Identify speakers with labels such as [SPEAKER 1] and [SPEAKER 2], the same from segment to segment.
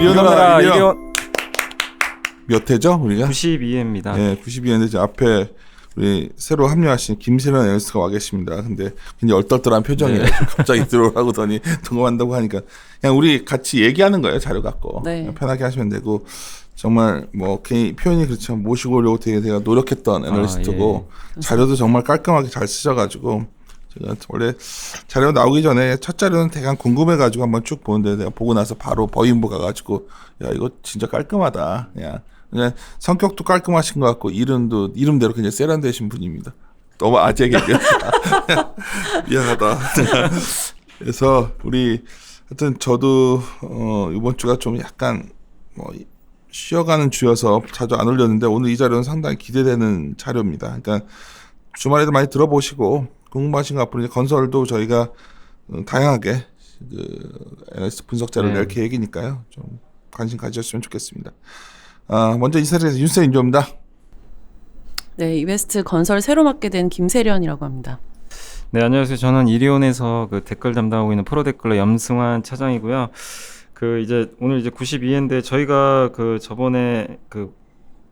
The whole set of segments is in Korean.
[SPEAKER 1] 일어나,
[SPEAKER 2] 일어 몇 회죠 우리가?
[SPEAKER 1] 92회입니다.
[SPEAKER 2] 예, 92회인데 이제 앞에 우리 새로 합류하신 김세련 에너스가 와 계십니다. 근데 굉장히 얼떨떨한 표정이에요.
[SPEAKER 1] 네.
[SPEAKER 2] 갑자기 들어오라고더니 동감한다고 하니까 그냥 우리 같이 얘기하는 거예요. 자료 갖고
[SPEAKER 3] 네.
[SPEAKER 2] 편하게 하시면 되고 정말 뭐 개인 표현이 그렇지만 모시고 오려고 되게 제가 노력했던 애널리스트고
[SPEAKER 3] 예.
[SPEAKER 2] 자료도 정말 깔끔하게 잘 쓰셔가지고 제가 원래 자료 나오기 전에 첫 자료는 대강 궁금해가지고 한번 쭉 보는데 내가 보고 나서 바로 버인보 가가지고 야 이거 진짜 깔끔하다. 야 그냥 성격도 깔끔하신 것 같고 이름도 이름대로 그냥 세련되신 분입니다. 너무 아재 개그였다. 미안하다. 그래서 우리 하여튼 저도 어 이번 주가 좀 약간 뭐 쉬어가는 주여서 자주 안 올렸는데 오늘 이 자료는 상당히 기대되는 자료입니다. 그러니까 주말에도 많이 들어보시고 궁금하신 거 앞으로 이제 건설도 저희가 어, 다양하게 그 NS 분석 자료를
[SPEAKER 1] 네.
[SPEAKER 2] 낼 계획이니까요. 좀 관심 가지셨으면 좋겠습니다. 아, 먼저 인사드리겠습니다. 윤세 인조입니다.
[SPEAKER 3] 네, 이베스트 건설 새로 맡게 된 김세련이라고 합니다.
[SPEAKER 1] 네 안녕하세요. 저는 이리온에서 그 댓글 담당하고 있는 프로 댓글러 염승환 차장이고요. 그 이제 오늘 이제 92회인데 저희가 그 저번에 그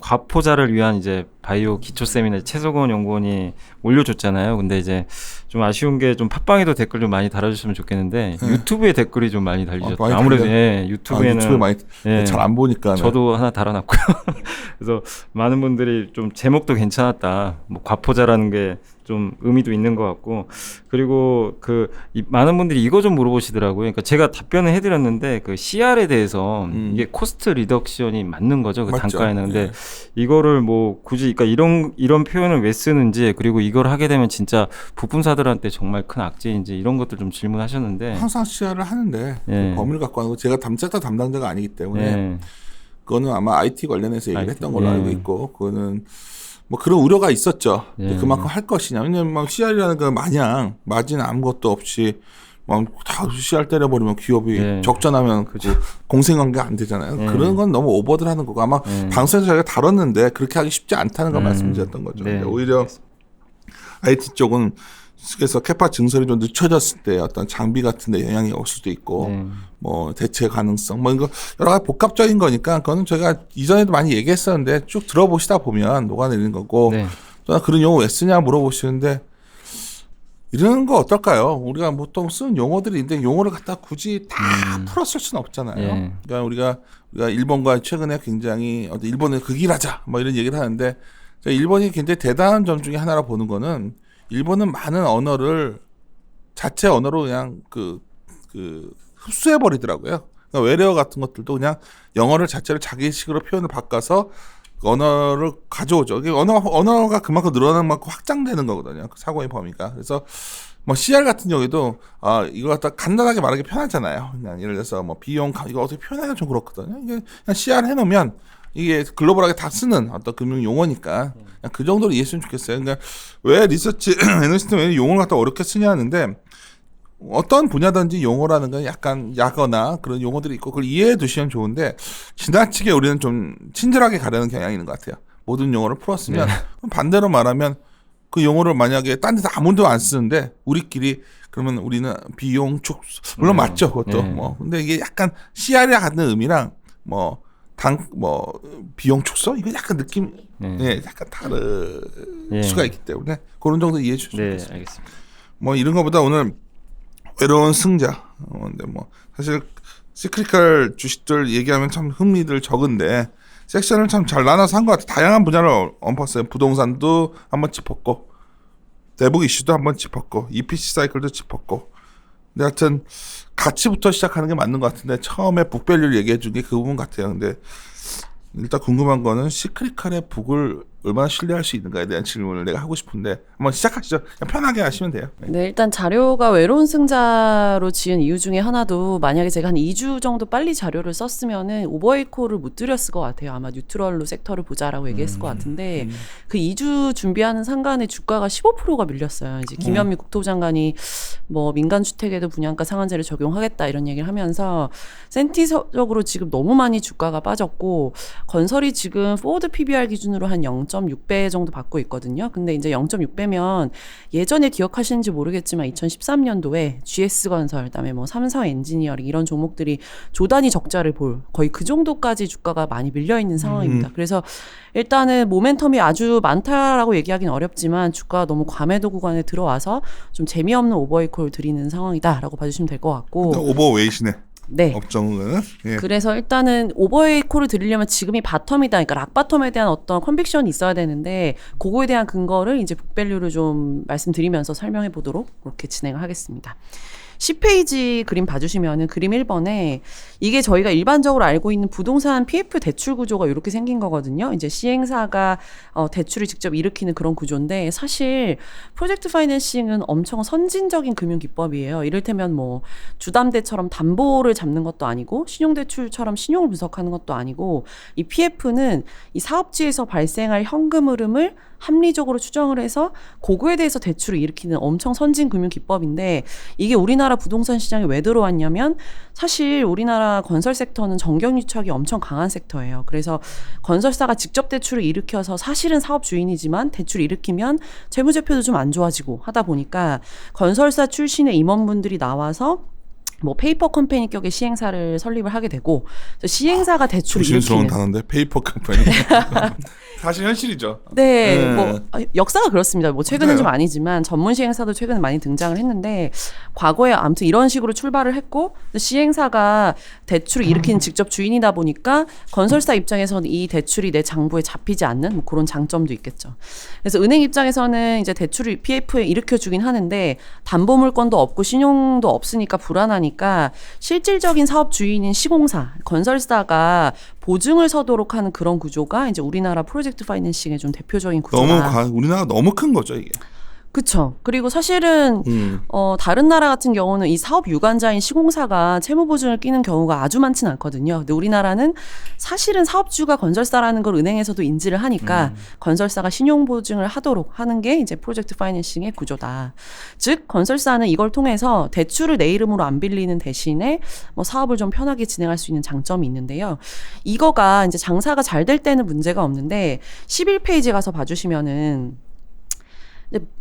[SPEAKER 1] 과포자를 위한 이제 바이오 기초 세미나 최석원 연구원이 올려줬잖아요. 근데 이제 좀 아쉬운 게 좀 팟빵에도 댓글 좀 많이 달아주시면 좋겠는데
[SPEAKER 2] 네.
[SPEAKER 1] 유튜브에 댓글이 좀 많이 달리셨어요.
[SPEAKER 2] 많이
[SPEAKER 1] 아무래도
[SPEAKER 2] 달려요?
[SPEAKER 1] 예,
[SPEAKER 2] 아,
[SPEAKER 1] 유튜브에는
[SPEAKER 2] 유튜브에 많이
[SPEAKER 1] 예.
[SPEAKER 2] 잘안 보니까
[SPEAKER 1] 저도 하나 달아놨고요. 그래서 많은 분들이 좀 제목도 괜찮았다. 뭐 과포자라는 게 좀 의미도 있는 것 같고 그리고 그 이, 많은 분들이 이거 좀 물어보시더라고요. 그러니까 제가 답변을 해드렸는데 그 CR에 대해서
[SPEAKER 2] 음.
[SPEAKER 1] 이게 코스트 리덕션이 맞는 거죠. 그
[SPEAKER 2] 맞죠.
[SPEAKER 1] 단가에는 근데
[SPEAKER 2] 예.
[SPEAKER 1] 이거를 뭐 굳이 그러니까 이런 이런 표현을 왜 쓰는지 그리고 이걸 하게 되면 진짜 부품사들한테 정말 큰 악재인지 이런 것들 좀 질문하셨는데
[SPEAKER 2] 항상 시야를 하는데
[SPEAKER 1] 예.
[SPEAKER 2] 그 범위를 갖고 하는 거 제가 담sek터 담당자가 아니기 때문에
[SPEAKER 1] 예.
[SPEAKER 2] 그거는 아마 IT 관련해서 얘기를
[SPEAKER 1] IT,
[SPEAKER 2] 했던 걸로
[SPEAKER 1] 예.
[SPEAKER 2] 알고 있고 그거는 뭐 그런 우려가 있었죠.
[SPEAKER 1] 예.
[SPEAKER 2] 그만큼 할 것이냐. 왜냐면 막 CR이라는 건 마냥 마진 아무것도 없이 막다 CR 때려버리면 기업이
[SPEAKER 1] 예.
[SPEAKER 2] 적전하면 그 공생관계 안 되잖아요.
[SPEAKER 1] 예.
[SPEAKER 2] 그런 건 너무 오버들 하는 거고 아마
[SPEAKER 1] 예.
[SPEAKER 2] 방송에서 저희가 다뤘는데 그렇게 하기 쉽지 않다는 걸
[SPEAKER 1] 음.
[SPEAKER 2] 말씀드렸던 거죠.
[SPEAKER 1] 네.
[SPEAKER 2] 근데 오히려 IT 쪽은 그래서 캐파 증설이 좀 늦춰졌을 때 어떤 장비 같은 데 영향이 올 수도 있고
[SPEAKER 1] 네.
[SPEAKER 2] 뭐 대체 가능성 뭐 이거 여러 가지 복합적인 거니까 그거는 저희가 이전에도 많이 얘기했었는데 쭉 들어보시다 보면 녹아내리는 거고
[SPEAKER 1] 네.
[SPEAKER 2] 또 그런 용어 왜 쓰냐 물어보시는데 이런 거 어떨까요? 우리가 보통 쓰는 용어들이 있는데 용어를 갖다 굳이 다 풀었을 수는 없잖아요.
[SPEAKER 1] 예.
[SPEAKER 2] 그러니까 우리가 우리가 일본과 최근에 굉장히 어떤 일본을 극일하자 뭐 이런 얘기를 하는데 일본이 굉장히 대단한 점 중에 하나라 보는 거는 일본은 많은 언어를 자체 언어로 그냥 그, 그 흡수해 버리더라고요. 그러니까 외래어 같은 것들도 그냥 영어를 자체를 자기식으로 표현을 바꿔서 그 언어를 가져오죠. 언어, 언어가 그만큼 늘어나는 만큼 확장되는 거거든요. 그 사고의 범위가. 그래서 뭐 CR 같은 경우에도 아 이거 갖다 간단하게 말하기 편하잖아요. 그냥 예를 들어서 뭐 비용 가- 이거 어떻게 표현하기가 좀 그렇거든요. 이게 그냥 CR 해놓으면 이게 글로벌하게 다 쓰는 어떤 금융 용어니까 그냥 그 정도로 이해했으면 좋겠어요. 그러니까 왜 리서치 애널리스트는 왜 용어를 갖다 어렵게 쓰냐 하는데 어떤 분야든지 용어라는 건 약간 약어나 그런 용어들이 있고 그걸 이해해 두시면 좋은데 지나치게 우리는 좀 친절하게 가려는 경향이 있는 것 같아요. 모든 용어를 풀었으면 그럼 반대로 말하면 그 용어를 만약에 딴 데서 아무도 안 쓰는데 우리끼리 그러면 우리는 비용 축 물론
[SPEAKER 1] 네.
[SPEAKER 2] 맞죠 그것도
[SPEAKER 1] 네.
[SPEAKER 2] 뭐 근데 이게 약간 CR이 갖는 의미랑 뭐 당 뭐 비용 축소 이거 약간 느낌
[SPEAKER 1] 네.
[SPEAKER 2] 예 약간 다를
[SPEAKER 1] 예.
[SPEAKER 2] 수가 있기 때문에 그런 정도 이해해 주시면
[SPEAKER 1] 네,
[SPEAKER 2] 좋겠습니다.
[SPEAKER 1] 알겠습니다.
[SPEAKER 2] 뭐 이런 거보다 오늘 외로운 승자. 어, 근데 뭐 사실 시크리컬 주식들 얘기하면 참 흥미들 적은데 섹션을 참 잘 나눠서 한 것 같아. 다양한 분야를 얹었어요. 부동산도 한번 짚었고 대북 이슈도 한번 짚었고 EPC 사이클도 짚었고. 근데 하여튼 가치부터 시작하는 게 맞는 것 같은데 처음에 북밸류를 얘기해 준 게 그 부분 같아요. 근데 일단 궁금한 거는 시크리컬의 북을 얼마나 신뢰할 수 있는가에 대한 질문을 내가 하고 싶은데 한번 시작하시죠. 그냥 편하게 하시면 돼요. 네.
[SPEAKER 3] 네, 일단 자료가 외로운 승자로 지은 이유 중에 하나도 만약에 제가 한 2주 정도 빨리 자료를 썼으면은 오버웨이 콜을 못 드렸을 것 같아요. 아마 뉴트럴로 섹터를 보자라고 얘기했을 것 같은데 그 2주 준비하는 상간에 주가가 15%가 밀렸어요. 이제 김현미 국토부 장관이 뭐 민간 주택에도 분양가 상한제를 적용하겠다 이런 얘기를 하면서 센티적으로 지금 너무 많이 주가가 빠졌고 건설이 지금 포워드 PBR 기준으로 한 0. 0.6배 정도 받고 있거든요. 근데 이제 0.6배면 예전에 기억하시는지 모르겠지만 2013년도에 GS건설, 그다음에 뭐 삼성 엔지니어링 이런 종목들이 조단위 적자를 볼 거의 그 정도까지 주가가 많이 밀려 있는 상황입니다. 그래서 일단은 모멘텀이 아주 많다라고 얘기하기는 어렵지만 주가가 너무 과매도 구간에 들어와서 좀 재미없는 오버이콜 드리는 상황이다라고 봐주시면 될 것 같고
[SPEAKER 2] 오버웨이시네.
[SPEAKER 3] 네.
[SPEAKER 2] 업종은. 예.
[SPEAKER 3] 그래서 일단은 오버웨이 콜을 드리려면 지금이 바텀이다. 그러니까 락바텀에 대한 어떤 컨빅션이 있어야 되는데 그거에 대한 근거를 이제 북밸류를 좀 말씀드리면서 설명해 보도록 그렇게 진행을 하겠습니다. 10페이지 그림 봐주시면은 그림 1번에 이게 저희가 일반적으로 알고 있는 부동산 PF 대출 구조가 이렇게 생긴 거거든요. 이제 시행사가 어, 대출을 직접 일으키는 그런 구조인데 사실 프로젝트 파이낸싱은 엄청 선진적인 금융 기법이에요. 이를테면 뭐 주담대처럼 담보를 잡는 것도 아니고 신용대출처럼 신용을 분석하는 것도 아니고 이 PF는 이 사업지에서 발생할 현금 흐름을 합리적으로 추정을 해서 그거에 대해서 대출을 일으키는 엄청 선진 금융 기법인데 이게 우리나라 부동산 시장에 왜 들어왔냐면 사실 우리나라 건설 섹터는 정경 유착이 엄청 강한 섹터예요. 그래서 건설사가 직접 대출을 일으켜서 사실은 사업 주인이지만 대출 일으키면 재무제표도 좀 안 좋아지고 하다 보니까 건설사 출신의 임원분들이 나와서 뭐 페이퍼 컴퍼니 격의 시행사를 설립을 하게 되고 시행사가 대출을
[SPEAKER 2] 조심스러운
[SPEAKER 3] 일으키는
[SPEAKER 2] 단어인데 페이퍼 컴퍼니. 사실 현실이죠.
[SPEAKER 3] 네,
[SPEAKER 2] 네.
[SPEAKER 3] 뭐 아, 역사가 그렇습니다. 뭐 최근은
[SPEAKER 2] 맞아요.
[SPEAKER 3] 좀 아니지만 전문 시행사도 최근에 많이 등장을 했는데 과거에 아무튼 이런 식으로 출발을 했고 시행사가 대출을 일으키는 직접 주인이다 보니까 건설사 입장에서는 이 대출이 내 장부에 잡히지 않는 뭐 그런 장점도 있겠죠. 그래서 은행 입장에서는 이제 대출을 PF에 일으켜 주긴 하는데 담보 물건도 없고 신용도 없으니까 불안하니 까 실질적인 사업 주인인 시공사, 건설사가 보증을 서도록 하는 그런 구조가 이제 우리나라 프로젝트 파이낸싱의 좀 대표적인 구조다.
[SPEAKER 2] 너무 과, 우리나라 너무 큰 거죠 이게.
[SPEAKER 3] 그쵸. 그리고 사실은
[SPEAKER 2] 음.
[SPEAKER 3] 어, 다른 나라 같은 경우는 이 사업 유관자인 시공사가 채무 보증을 끼는 경우가 아주 많진 않거든요. 근데 우리나라는 사실은 사업주가 건설사라는 걸 은행에서도 인지를 하니까 건설사가 신용 보증을 하도록 하는 게 이제 프로젝트 파이낸싱의 구조다. 즉 건설사는 이걸 통해서 대출을 내 이름으로 안 빌리는 대신에 뭐 사업을 좀 편하게 진행할 수 있는 장점이 있는데요. 이거가 이제 장사가 잘 될 때는 문제가 없는데 11페이지 가서 봐주시면은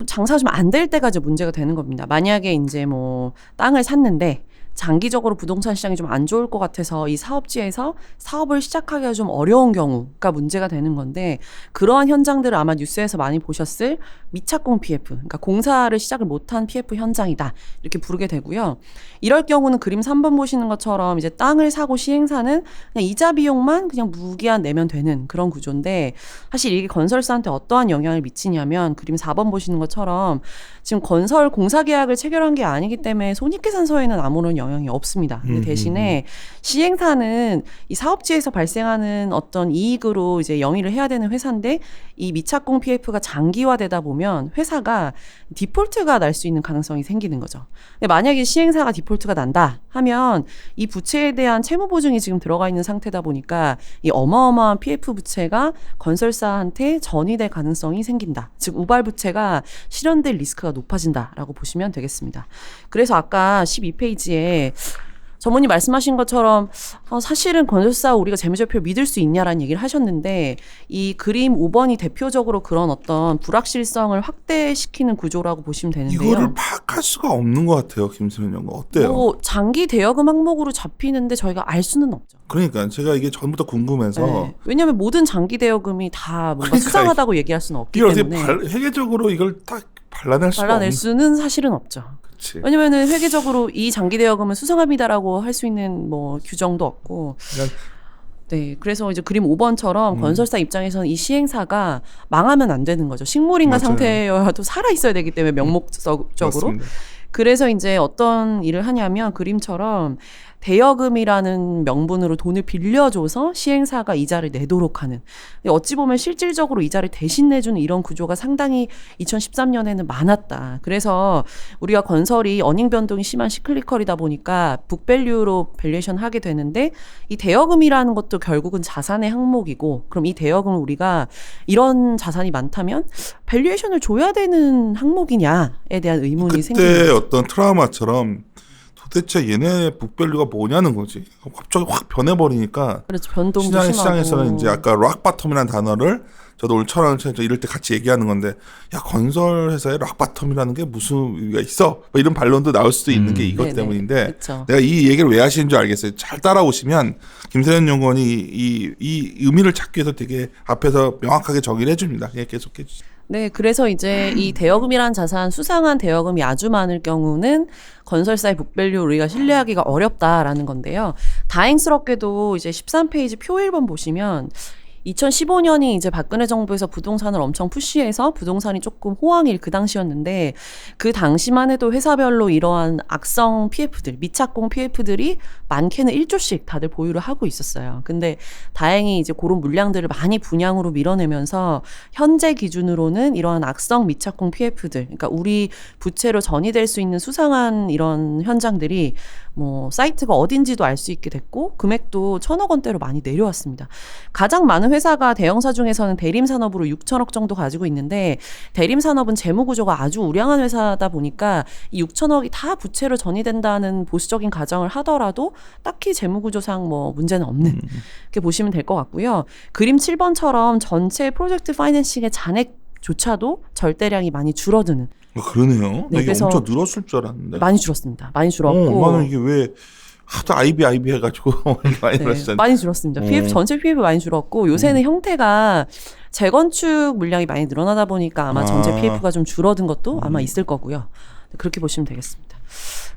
[SPEAKER 3] 장사가 좀 안 될 때가 이제 문제가 되는 겁니다. 만약에 이제 뭐 땅을 샀는데 장기적으로 부동산 시장이 좀 안 좋을 것 같아서 이 사업지에서 사업을 시작하기가 좀 어려운 경우가 문제가 되는 건데 그러한 현장들을 아마 뉴스에서 많이 보셨을 미착공 PF, 그러니까 공사를 시작을 못한 PF 현장이다 이렇게 부르게 되고요. 이럴 경우는 그림 3번 보시는 것처럼 이제 땅을 사고 시행사는 그냥 이자 비용만 그냥 무기한 내면 되는 그런 구조인데 사실 이게 건설사한테 어떠한 영향을 미치냐면 그림 4번 보시는 것처럼 지금 건설 공사 계약을 체결한 게 아니기 때문에 손익계산서에는 아무런 영향 이 없습니다. 근데
[SPEAKER 2] 음,
[SPEAKER 3] 대신에 시행사는 이 사업지에서 발생하는 어떤 이익으로 이제 영위를 해야 되는 회사인데 이 미착공 PF가 장기화되다 보면 회사가 디폴트가 날 수 있는 가능성이 생기는 거죠. 근데 만약에 시행사가 디폴트가 난다 하면 이 부채에 대한 채무 보증이 지금 들어가 있는 상태다 보니까 이 어마어마한 PF 부채가 건설사한테 전이될 가능성이 생긴다. 즉 우발 부채가 실현될 리스크가 높아진다라고 보시면 되겠습니다. 그래서 아까 12페이지에 전문님 말씀하신 것처럼 어, 사실은 건설사 우리가 재무제표 믿을 수 있냐라는 얘기를 하셨는데 이 그림 5번이 대표적으로 그런 어떤 불확실성을 확대시키는 구조라고 보시면 되는데요.
[SPEAKER 2] 이거를 파악할 수가 없는 것 같아요, 김수현 연구 어때요?
[SPEAKER 3] 뭐 장기 대여금 항목으로 잡히는데 저희가 알 수는 없죠.
[SPEAKER 2] 그러니까 제가 이게 전부터 궁금해서
[SPEAKER 3] 네. 왜냐하면 모든 장기 대여금이 다 뭔가
[SPEAKER 2] 그러니까
[SPEAKER 3] 수상하다고 얘기할 수는 없기 때문에
[SPEAKER 2] 발, 회계적으로 이걸 딱 발라낼
[SPEAKER 3] 발라낼 수는 사실은 없죠.
[SPEAKER 2] 그치.
[SPEAKER 3] 왜냐면은 회계적으로 이 장기 대여금은 수상합니다라고 할 수 있는 뭐 규정도 없고. 네, 그래서 이제 그림 5번처럼
[SPEAKER 2] 음.
[SPEAKER 3] 건설사 입장에서는 이 시행사가 망하면 안 되는 거죠. 식물인가
[SPEAKER 2] 맞아요.
[SPEAKER 3] 상태여도 살아 있어야 되기 때문에 명목적으로.
[SPEAKER 2] 맞습니다.
[SPEAKER 3] 그래서 이제 어떤 일을 하냐면 그림처럼 대여금이라는 명분으로 돈을 빌려줘서 시행사가 이자를 내도록 하는. 어찌 보면 실질적으로 이자를 대신 내주는 이런 구조가 상당히 2013년에는 많았다. 그래서 우리가 건설이 어닝 변동이 심한 시클리컬이다 보니까 북밸류로 밸류에이션 하게 되는데 이 대여금이라는 것도 결국은 자산의 항목이고 그럼 이 대여금을 우리가 이런 자산이 많다면 밸류에이션을 줘야 되는 항목이냐에 대한 의문이 생기는
[SPEAKER 2] 그때. 어떤 트라우마처럼 도대체 얘네 북밸류가 뭐냐는 거지. 갑자기 확 변해버리니까
[SPEAKER 3] 그렇죠. 변동도
[SPEAKER 2] 시장,
[SPEAKER 3] 심하고.
[SPEAKER 2] 시장에서는 이제 아까 락바텀이라는 단어를 저도 오늘 천원 이럴 때 같이 얘기하는 건데 야 건설 회사에 락바텀이라는 게 무슨 의미가 있어? 뭐 이런 반론도 나올 수도 있는
[SPEAKER 1] 음.
[SPEAKER 2] 게 이것
[SPEAKER 3] 네네.
[SPEAKER 2] 때문인데
[SPEAKER 3] 그렇죠.
[SPEAKER 2] 내가 이 얘기를 왜 하시는 줄 알겠어요. 잘 따라오시면 김세현 연구원이 이, 이 의미를 찾기 위해서 되게 앞에서 명확하게 정의를 해줍니다. 예, 계속해 주세요.
[SPEAKER 3] 네, 그래서 이제 이 대여금이란 자산 수상한 대여금이 아주 많을 경우는 건설사의 북밸류 우리가 신뢰하기가 어렵다라는 건데요. 다행스럽게도 이제 13페이지 표 1번 보시면 2015년이 이제 박근혜 정부에서 부동산을 엄청 푸시해서 부동산이 조금 호황일 그 당시였는데 그 당시만 해도 회사별로 이러한 악성 PF들, 미착공 PF들이 많게는 1조씩 다들 보유를 하고 있었어요. 근데 다행히 이제 그런 물량들을 많이 분양으로 밀어내면서 현재 기준으로는 이러한 악성 미착공 PF들, 그러니까 우리 부채로 전이될 수 있는 수상한 이런 현장들이 뭐 사이트가 어딘지도 알 수 있게 됐고 금액도 천억 원대로 많이 내려왔습니다. 가장 많은 회사가 대형사 중에서는 대림 산업으로 6천억 정도 가지고 있는데 대림 산업은 재무 구조가 아주 우량한 회사다 보니까 이 6천억이 다 부채로 전이된다는 보수적인 가정을 하더라도 딱히 재무 구조상 뭐 문제는 없는 이렇게 보시면 될 것 같고요. 그림 7번처럼 전체 프로젝트 파이낸싱의 잔액 조차도 절대량이 많이 줄어드는
[SPEAKER 2] 어, 그러네요.
[SPEAKER 3] 네,
[SPEAKER 2] 이게
[SPEAKER 3] 그래서
[SPEAKER 2] 엄청 늘었을 줄 알았는데.
[SPEAKER 3] 많이 줄었습니다. 많이 줄었고
[SPEAKER 2] 어, 나는 이게 왜 하도 아이비 아이비 해가지고 많이
[SPEAKER 3] 네,
[SPEAKER 2] 늘었잖아.
[SPEAKER 3] 많이 줄었습니다. PF
[SPEAKER 2] 음.
[SPEAKER 3] 전체 PF 많이 줄었고 요새는 형태가 재건축 물량이 많이 늘어나다 보니까 아마 전체
[SPEAKER 2] 아.
[SPEAKER 3] PF가 좀 줄어든 것도 아마 있을 거고요. 그렇게 보시면 되겠습니다.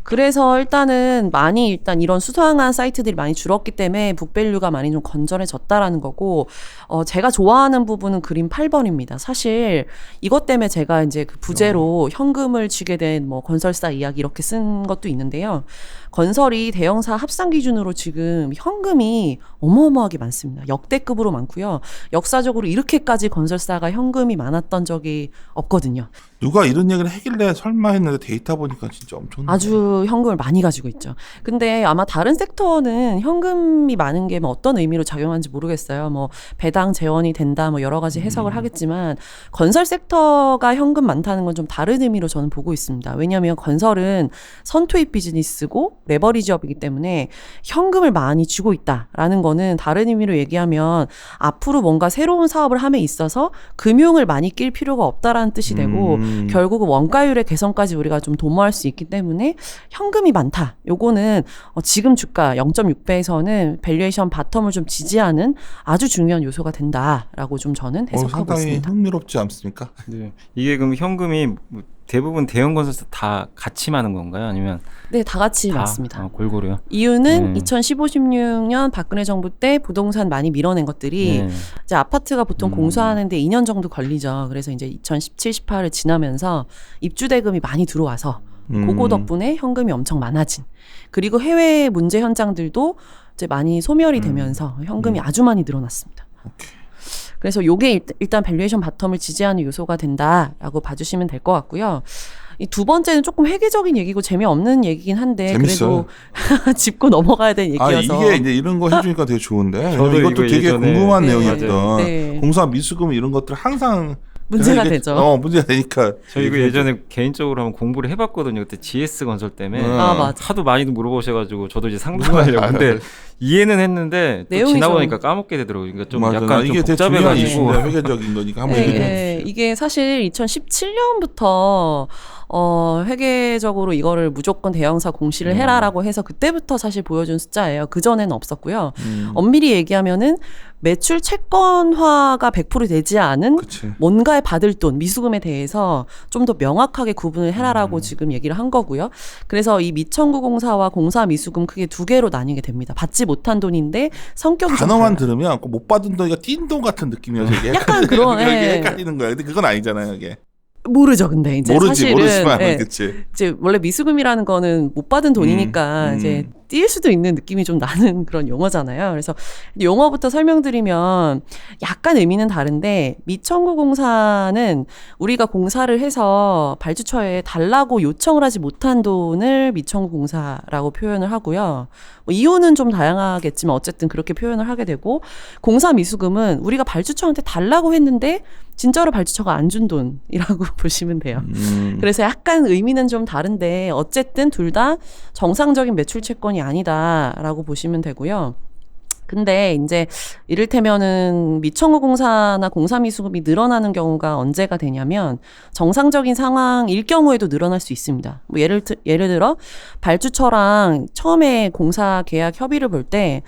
[SPEAKER 3] 그래서 일단은 많이 일단 이런 수상한 사이트들이 많이 줄었기 때문에 북밸류가 많이 좀 건전해졌다라는 거고 어 제가 좋아하는 부분은 그림 8번입니다. 사실 이것 때문에 제가 이제 그 부재로 현금을 쥐게 된 뭐 건설사 이야기 이렇게 쓴 것도 있는데요. 건설이 대형사 합산 기준으로 지금 현금이 어마어마하게 많습니다. 역대급으로 많고요. 역사적으로 이렇게까지 건설사가 현금이 많았던 적이 없거든요.
[SPEAKER 2] 누가 이런 얘기를 하길래 설마 했는데 데이터 보니까 진짜 엄청
[SPEAKER 3] 아주 현금을 많이 가지고 있죠. 근데 아마 다른 섹터는 현금이 많은 게 뭐 어떤 의미로 작용하는지 모르겠어요. 뭐 배당 재원이 된다 뭐 여러 가지 해석을 하겠지만 건설 섹터가 현금 많다는 건 좀 다른 의미로 저는 보고 있습니다. 왜냐하면 건설은 선투입 비즈니스고 레버리지업이기 때문에 현금을 많이 쥐고 있다라는 거는 다른 의미로 얘기하면 앞으로 뭔가 새로운 사업을 함에 있어서 금융을 많이 낄 필요가 없다라는 뜻이 되고
[SPEAKER 2] 음.
[SPEAKER 3] 결국은 원가율의 개선까지 우리가 좀 도모할 수 있기 때문에 현금이 많다. 요거는 어, 지금 주가 0.6배에서는 밸류에이션 바텀을 좀 지지하는 아주 중요한 요소가 된다라고 좀 저는
[SPEAKER 2] 어,
[SPEAKER 3] 해석하고
[SPEAKER 2] 상당히
[SPEAKER 3] 있습니다.
[SPEAKER 2] 흥미롭지 않습니까?
[SPEAKER 1] 네. 이게 그럼 현금이 뭐 대부분 대형 건설사 다 같이 많은 건가요? 아니면
[SPEAKER 3] 네, 다 같이
[SPEAKER 1] 다
[SPEAKER 3] 맞습니다.
[SPEAKER 1] 어, 골고루요?
[SPEAKER 3] 이유는
[SPEAKER 1] 음.
[SPEAKER 3] 2015, 16년 박근혜 정부 때 부동산 많이 밀어낸 것들이
[SPEAKER 1] 네.
[SPEAKER 3] 이제 아파트가 보통
[SPEAKER 1] 음.
[SPEAKER 3] 공사하는데 2년 정도 걸리죠. 그래서 이제 2017, 18을 지나면서 입주 대금이 많이 들어와서
[SPEAKER 2] 음.
[SPEAKER 3] 그거 덕분에 현금이 엄청 많아진. 그리고 해외 문제 현장들도 이제 많이 소멸이 되면서 현금이 아주 많이 늘어났습니다. 그래서 요게 일- 일단 밸류에이션 바텀을 지지하는 요소가 된다라고 봐주시면 될 것 같고요. 이 두 번째는 조금 회계적인 얘기고 재미없는 얘기긴 한데
[SPEAKER 2] 재밌어요.
[SPEAKER 3] 그래도 짚고 넘어가야
[SPEAKER 2] 될아
[SPEAKER 3] 얘기여서
[SPEAKER 2] 이게 이제 이런 거 해주니까 되게 좋은데
[SPEAKER 1] 저도
[SPEAKER 2] 이것도
[SPEAKER 1] 이거
[SPEAKER 2] 되게
[SPEAKER 1] 예전에-
[SPEAKER 2] 궁금한
[SPEAKER 3] 네,
[SPEAKER 2] 내용이었던
[SPEAKER 3] 네.
[SPEAKER 2] 공사 미수금 이런 것들 항상
[SPEAKER 3] 문제가
[SPEAKER 2] 이게-
[SPEAKER 3] 되죠.
[SPEAKER 2] 어 문제가 되니까
[SPEAKER 1] 저 이거 예전에 개인적으로 한번 공부를 해봤거든요. 그때 GS 건설 때문에
[SPEAKER 2] 음.
[SPEAKER 3] 아, 맞아.
[SPEAKER 1] 하도 많이 물어보셔가지고 저도 이제 상담하려고 근데 이해는 했는데 또
[SPEAKER 3] 내용이
[SPEAKER 1] 지나
[SPEAKER 3] 좀-
[SPEAKER 1] 보니까 까먹게 되더라고요. 그러니까 좀
[SPEAKER 2] 맞아. 나
[SPEAKER 1] 약간 좀
[SPEAKER 2] 이게 되게
[SPEAKER 1] 복잡해가지고
[SPEAKER 2] 이슈인데 회계적인 거니까 한번
[SPEAKER 3] 네,
[SPEAKER 2] 얘기해
[SPEAKER 3] 네. 이게 사실 2017년부터 어, 회계적으로 이거를 무조건 대형사 공시를
[SPEAKER 2] 음.
[SPEAKER 3] 해라라고 해서 그때부터 사실 보여준 숫자예요. 그 전에는 없었고요.
[SPEAKER 2] 음,
[SPEAKER 3] 엄밀히 얘기하면은 매출 채권화가 100% 되지 않은
[SPEAKER 2] 그치.
[SPEAKER 3] 뭔가에 받을 돈 미수금에 대해서 좀 더 명확하게 구분을 해라라고
[SPEAKER 2] 음.
[SPEAKER 3] 지금 얘기를 한 거고요. 그래서 이 미청구 공사와 공사 미수금 크게 두 개로 나뉘게 됩니다. 받지 못한 돈인데 성격이 좀
[SPEAKER 2] 단어만. 들으면 못 받은 돈이가 띈돈 같은 느낌이어서 이게
[SPEAKER 3] 약간 그런, 예.
[SPEAKER 2] 헷갈리는 거야. 근데 그건 아니잖아요, 이게.
[SPEAKER 3] 모르죠, 근데 이제
[SPEAKER 2] 모르지
[SPEAKER 3] 사실은.
[SPEAKER 2] 모르지만
[SPEAKER 3] 예,
[SPEAKER 2] 그치.
[SPEAKER 3] 이제 원래 미수금이라는 거는 못 받은 돈이니까
[SPEAKER 2] 음,
[SPEAKER 3] 이제 뛸 수도 있는 느낌이 좀 나는 그런 용어잖아요. 그래서 용어부터 설명드리면 약간 의미는 다른데 미청구 공사는 우리가 공사를 해서 발주처에 달라고 요청을 하지 못한 돈을 미청구 공사라고 표현을 하고요. 뭐 이유는 좀 다양하겠지만 어쨌든 그렇게 표현을 하게 되고 공사 미수금은 우리가 발주처한테 달라고 했는데 진짜로 발주처가 안 준 돈이라고 보시면 돼요.
[SPEAKER 2] 음.
[SPEAKER 3] 그래서 약간 의미는 좀 다른데 어쨌든 둘 다 정상적인 매출 채권이 아니다라고 보시면 되고요. 근데 이제 이를테면은 미청구 공사나 공사 미수금이 늘어나는 경우가 언제가 되냐면 정상적인 상황일 경우에도 늘어날 수 있습니다. 뭐 예를 들, 예를 들어 발주처랑 처음에 공사 계약 협의를 볼 때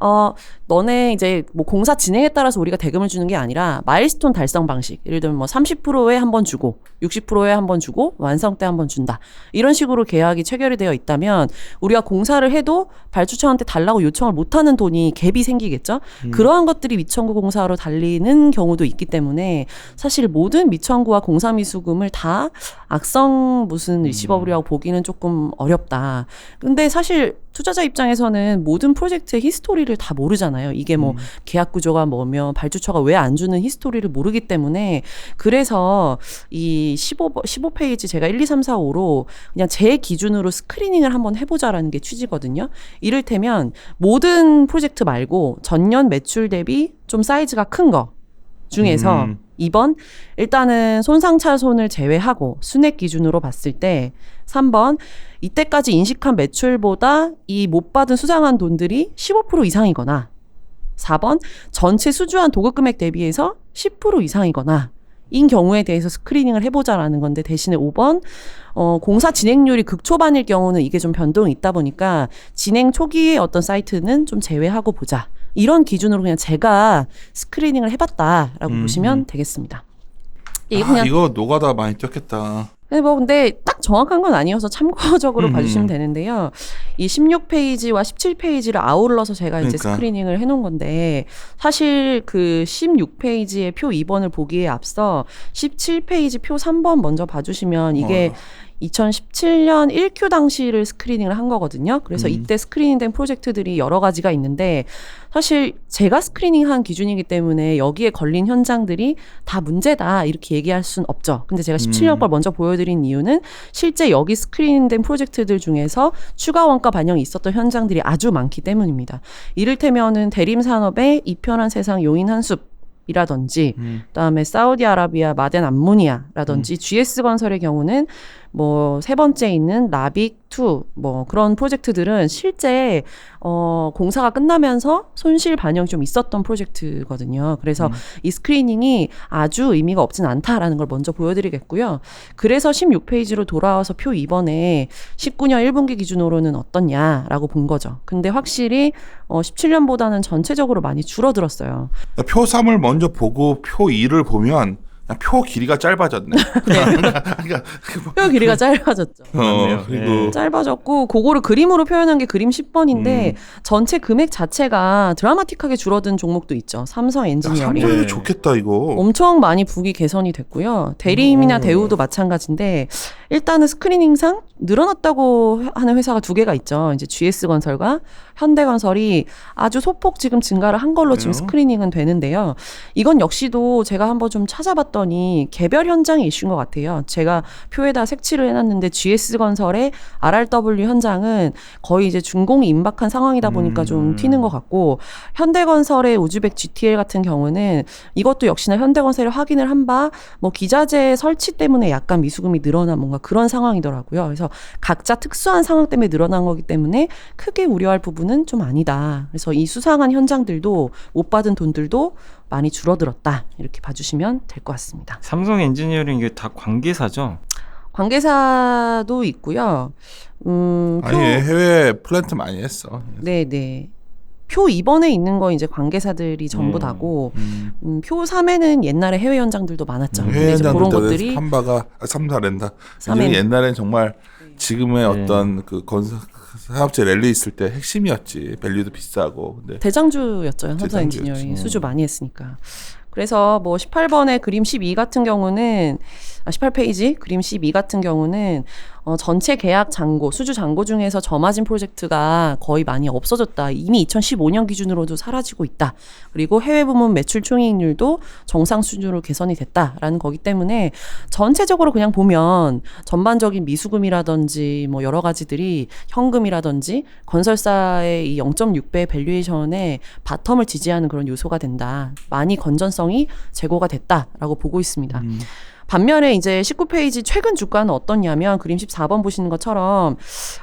[SPEAKER 3] 어, 너네 이제 뭐 공사 진행에 따라서 우리가 대금을 주는 게 아니라 마일스톤 달성 방식. 예를 들면 뭐 30%에 한 번 주고 60%에 한 번 주고 완성 때 한 번 준다. 이런 식으로 계약이 체결이 되어 있다면 우리가 공사를 해도 발주처한테 달라고 요청을 못 하는 돈이 갭이 생기겠죠. 그러한 것들이 미청구 공사로 달리는 경우도 있기 때문에 사실 모든 미청구와 공사 미수금을 다 악성 무슨 리시버블이라고 보기는 조금 어렵다. 근데 사실 투자자 입장에서는 모든 프로젝트의 히스토리를 다 모르잖아요. 이게 뭐 계약 구조가 뭐며 발주처가 왜 안 주는 히스토리를 모르기 때문에 그래서 이 15, 15페이지 제가 1, 2, 3, 4, 5로 그냥 제 기준으로 스크리닝을 한번 해보자라는 게 취지거든요. 이를테면 모든 프로젝트 말고 전년 매출 대비 좀 사이즈가 큰 거 중에서
[SPEAKER 2] 음.
[SPEAKER 3] 2번 일단은 손상차손을 제외하고 순액 기준으로 봤을 때 3번 이때까지 인식한 매출보다 이 못 받은 수상한 돈들이 15% 이상이거나 4번 전체 수주한 도급 금액 대비해서 10% 이상이거나 인 경우에 대해서 스크리닝을 해보자라는 건데 대신에 5번 어, 공사 진행률이 극초반일 경우는 이게 좀 변동이 있다 보니까 진행 초기의 어떤 사이트는 좀 제외하고 보자. 이런 기준으로 그냥 제가 스크리닝을 해봤다라고
[SPEAKER 2] 음.
[SPEAKER 3] 보시면 되겠습니다. 이게
[SPEAKER 2] 아,
[SPEAKER 3] 그냥
[SPEAKER 2] 이거 노가다 많이 뛰었겠다.
[SPEAKER 3] 근데 뭐 근데 딱 정확한 건 아니어서 참고적으로
[SPEAKER 2] 음.
[SPEAKER 3] 봐주시면 되는데요. 이 16페이지와 17페이지를 아울러서 제가 이제
[SPEAKER 2] 그러니까.
[SPEAKER 3] 스크리닝을 해놓은 건데 사실 그 16페이지의 표 2번을 보기에 앞서 17페이지 표 3번 먼저 봐주시면 이게
[SPEAKER 2] 어.
[SPEAKER 3] 2017년 1Q 당시를 스크리닝을 한 거거든요. 그래서
[SPEAKER 2] 음.
[SPEAKER 3] 이때 스크리닝된 프로젝트들이 여러 가지가 있는데 사실 제가 스크리닝한 기준이기 때문에 여기에 걸린 현장들이 다 문제다 이렇게 얘기할 순 없죠. 근데 제가 17년
[SPEAKER 2] 음.
[SPEAKER 3] 걸 먼저 보여드린 이유는 실제 여기 스크리닝된 프로젝트들 중에서 추가 원가 반영이 있었던 현장들이 아주 많기 때문입니다. 이를테면은 대림 산업의 이편한 세상 요인 한숲 이라든지
[SPEAKER 2] 음.
[SPEAKER 3] 그다음에 사우디아라비아 마덴 암모니아라든지 GS 건설의 경우는 뭐 세 번째 있는 라빅 2뭐 그런 프로젝트들은 실제 어 공사가 끝나면서 손실 반영이 좀 있었던 프로젝트거든요. 그래서 이 스크리닝이 아주 의미가 없진 않다라는 걸 먼저 보여드리겠고요. 그래서 16페이지로 돌아와서 표 2번에 19년 1분기 기준으로는 어떻냐라고 본 거죠. 근데 확실히 어 17년보다는 전체적으로 많이 줄어들었어요.
[SPEAKER 2] 표 3을 먼저 보고 표 2를 보면 표 길이가 짧아졌네. 그러니까
[SPEAKER 3] 뼈 길이가 짧아졌죠.
[SPEAKER 2] 어,
[SPEAKER 1] 맞네요.
[SPEAKER 2] 그리고
[SPEAKER 1] 네.
[SPEAKER 3] 짧아졌고 그거를 그림으로 표현한 게 그림 10번인데
[SPEAKER 2] 음.
[SPEAKER 3] 전체 금액 자체가 드라마틱하게 줄어든 종목도 있죠. 삼성
[SPEAKER 2] 야,
[SPEAKER 3] 엔지니어링.
[SPEAKER 2] 삼성이
[SPEAKER 1] 네.
[SPEAKER 2] 좋겠다 이거.
[SPEAKER 3] 엄청 많이 북이 개선이 됐고요. 대림이나
[SPEAKER 2] 오.
[SPEAKER 3] 대우도 마찬가지인데 일단은 스크리닝상 늘어났다고 하는 회사가 두 개가 있죠. 이제 GS 건설과 현대건설이 아주 소폭 지금 증가를 한 걸로 지금
[SPEAKER 2] 그래요?
[SPEAKER 3] 스크리닝은 되는데요. 이건 역시도 제가 한번 좀 찾아봤더니 개별 현장의 이슈인 것 같아요. 제가 표에다 색칠을 해놨는데 GS 건설의 RRW 현장은 거의 이제 준공이 임박한 상황이다 보니까 좀
[SPEAKER 1] 음.
[SPEAKER 3] 튀는 것 같고 현대건설의 우즈벡 GTL 같은 경우는 이것도 역시나 현대건설이 확인을 한 바 뭐 기자재 설치 때문에 약간 미수금이 늘어난 뭔가 그런 상황이더라고요. 그래서 각자 특수한 상황 때문에 늘어난 거기 때문에 크게 우려할 부분은 좀 아니다. 그래서 이 수상한 현장들도 못 받은 돈들도 많이 줄어들었다. 이렇게 봐주시면 될 것 같습니다.
[SPEAKER 1] 삼성 엔지니어링 이게 다 관계사죠.
[SPEAKER 3] 관계사도 있고요. 음, 표,
[SPEAKER 2] 아니 해외 플랜트 많이 했어.
[SPEAKER 3] 네, 네. 표 2번에 있는 거 이제 관계사들이 전부
[SPEAKER 1] 음.
[SPEAKER 3] 다고
[SPEAKER 2] 음.
[SPEAKER 3] 음, 표 3에는 옛날에 해외 현장들도 많았죠.
[SPEAKER 1] 음,
[SPEAKER 3] 근데
[SPEAKER 2] 해외
[SPEAKER 3] 이제 그런
[SPEAKER 2] 현장들
[SPEAKER 3] 것들이
[SPEAKER 2] 삼바가 아, 삼사 랜다.
[SPEAKER 3] 삼엔.
[SPEAKER 2] 옛날엔 정말 지금의
[SPEAKER 1] 네.
[SPEAKER 2] 어떤 그 건설 사업체 랠리 있을 때 핵심이었지. 밸류도 비싸고. 근데
[SPEAKER 3] 대장주였죠.
[SPEAKER 2] 대장주였지.
[SPEAKER 3] 엔지니어링
[SPEAKER 2] 음.
[SPEAKER 3] 수주 많이 했으니까. 그래서 뭐 18번의 그림 12 같은 경우는 아 18페이지 그림 12 같은 경우는 어, 전체 계약 잔고, 수주 잔고 중에서 저마진 프로젝트가 거의 많이 없어졌다. 이미 2015년 기준으로도 사라지고 있다. 그리고 해외 부문 매출 총이익률도 정상 수준으로 개선이 됐다라는 거기 때문에 전체적으로 그냥 보면 전반적인 미수금이라든지 뭐 여러 가지들이 현금이라든지 건설사의 이 0.6배 밸류에이션의 바텀을 지지하는 그런 요소가 된다. 많이 건전성이 제고가 됐다라고 보고 있습니다. 반면에 이제 19페이지 최근 주가는 어떻냐면 그림 14번 보시는 것처럼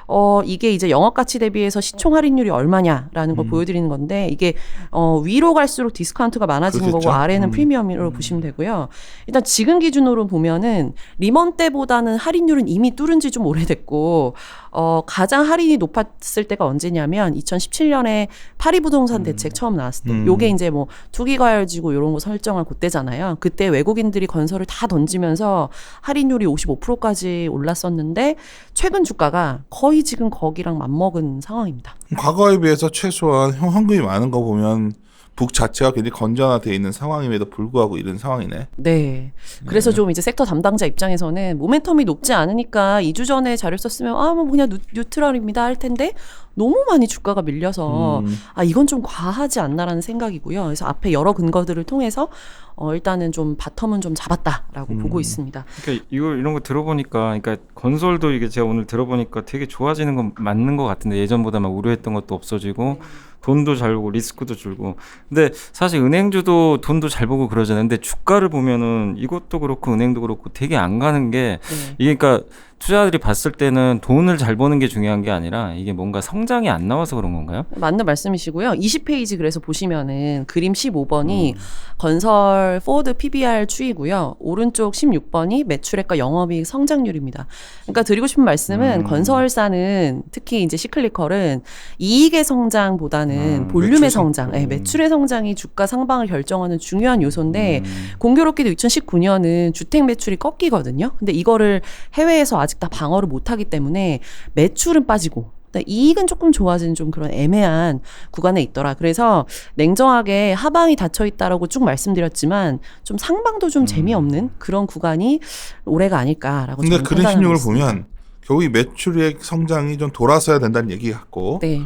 [SPEAKER 3] 어 이게 이제 영업 가치 대비해서 시총 할인율이 얼마냐라는 걸 보여드리는 건데 이게 어 위로 갈수록 디스카운트가 많아지는
[SPEAKER 2] 그렇겠죠.
[SPEAKER 3] 거고 아래는
[SPEAKER 2] 음.
[SPEAKER 3] 프리미엄으로 보시면 되고요. 일단 지금 기준으로 보면은 리먼 때보다는 할인율은 이미 뚫은 지 좀 오래됐고 어 가장 할인이 높았을 때가 언제냐면 2017년에 파리 부동산 대책 처음 나왔을 때
[SPEAKER 2] 음.
[SPEAKER 3] 요게 이제 뭐 투기 과열지구 이런 거 설정한 그때잖아요. 그때 외국인들이 건설을 다 던지 면서 할인율이 55%까지 올랐었는데 최근 주가가 거의 지금 거기랑 맞먹은 상황입니다.
[SPEAKER 2] 과거에 비해서 최소한 현- 현금이 많은 거 보면 북 자체가 굉장히 건전화되어 있는 상황임에도 불구하고 이런 상황이네.
[SPEAKER 3] 네. 그래서 좀 이제 섹터 담당자 입장에서는 모멘텀이 높지 않으니까 2주 전에 자료 썼으면 아, 뭐 그냥 뉴, 뉴트럴입니다 할 텐데 너무 많이 주가가 밀려서
[SPEAKER 2] 음.
[SPEAKER 3] 아, 이건 좀 과하지 않나라는 생각이고요. 그래서 앞에 여러 근거들을 통해서 어, 일단은 좀 바텀은 좀 잡았다라고 보고 있습니다.
[SPEAKER 1] 그러니까 이거 이런 거 들어보니까 그러니까 건설도 이게 제가 오늘 들어보니까 되게 좋아지는 건 맞는 것 같은데 예전보다 막 우려했던 것도 없어지고 돈도 잘 보고 리스크도 줄고 근데 사실 은행주도 돈도 잘 보고 그러잖아요. 근데 주가를 보면은 이것도 그렇고 은행도 그렇고 되게 안 가는 게
[SPEAKER 3] 네.
[SPEAKER 1] 이게 그러니까 투자자들이 봤을 때는 돈을 잘 버는 게 중요한 게 아니라 이게 뭔가 성장이 안 나와서 그런 건가요?
[SPEAKER 3] 맞는 말씀이시고요. 20페이지 그래서 보시면은 그림 15번이 건설 포드 PBR 추이고요. 오른쪽 16번이 매출액과 영업이익 성장률입니다. 그러니까 드리고 싶은 말씀은
[SPEAKER 2] 음.
[SPEAKER 3] 건설사는 특히 이제 시클리컬은 이익의 성장보다는
[SPEAKER 2] 음,
[SPEAKER 3] 볼륨의
[SPEAKER 2] 매출 성-
[SPEAKER 3] 성장, 네,
[SPEAKER 2] 음.
[SPEAKER 3] 매출의 성장이 주가 상방을 결정하는 중요한 요소인데
[SPEAKER 2] 음.
[SPEAKER 3] 공교롭게도 2019년은 주택 매출이 꺾이거든요. 근데 이거를 해외에서 아직 다 방어를 못하기 때문에 매출은 빠지고 근데 이익은 조금 좋아지는 좀 그런 애매한 구간에 있더라. 그래서 냉정하게 하방이 닫혀 있다라고 쭉 말씀드렸지만 좀 상방도 좀 재미없는 그런 구간이 올해가 아닐까라고
[SPEAKER 2] 근데
[SPEAKER 3] 저는
[SPEAKER 2] 그런
[SPEAKER 3] 판단하고
[SPEAKER 2] 16을
[SPEAKER 3] 있습니다.
[SPEAKER 2] 보면 결국 이 매출액 성장이 좀 돌아서야 된다는 얘기 같고
[SPEAKER 3] 네.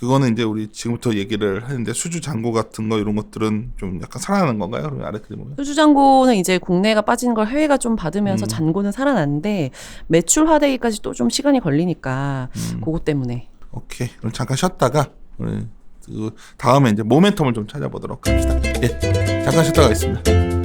[SPEAKER 2] 그거는 이제 우리 지금부터 얘기를 하는데 수주 잔고 같은 거 이런 것들은 좀 약간 살아나는 건가요? 그러면 아래 그림 보면
[SPEAKER 3] 수주 잔고는 이제 국내가 빠지는 걸 해외가 좀 받으면서
[SPEAKER 2] 음.
[SPEAKER 3] 잔고는 살아났는데 매출 화되기까지 또 좀 시간이 걸리니까
[SPEAKER 2] 음.
[SPEAKER 3] 그것 때문에
[SPEAKER 2] 오케이 그럼 잠깐 쉬었다가 우리 그 다음에 이제 모멘텀을 좀 찾아보도록 합시다. 예 잠깐 쉬었다가 있습니다.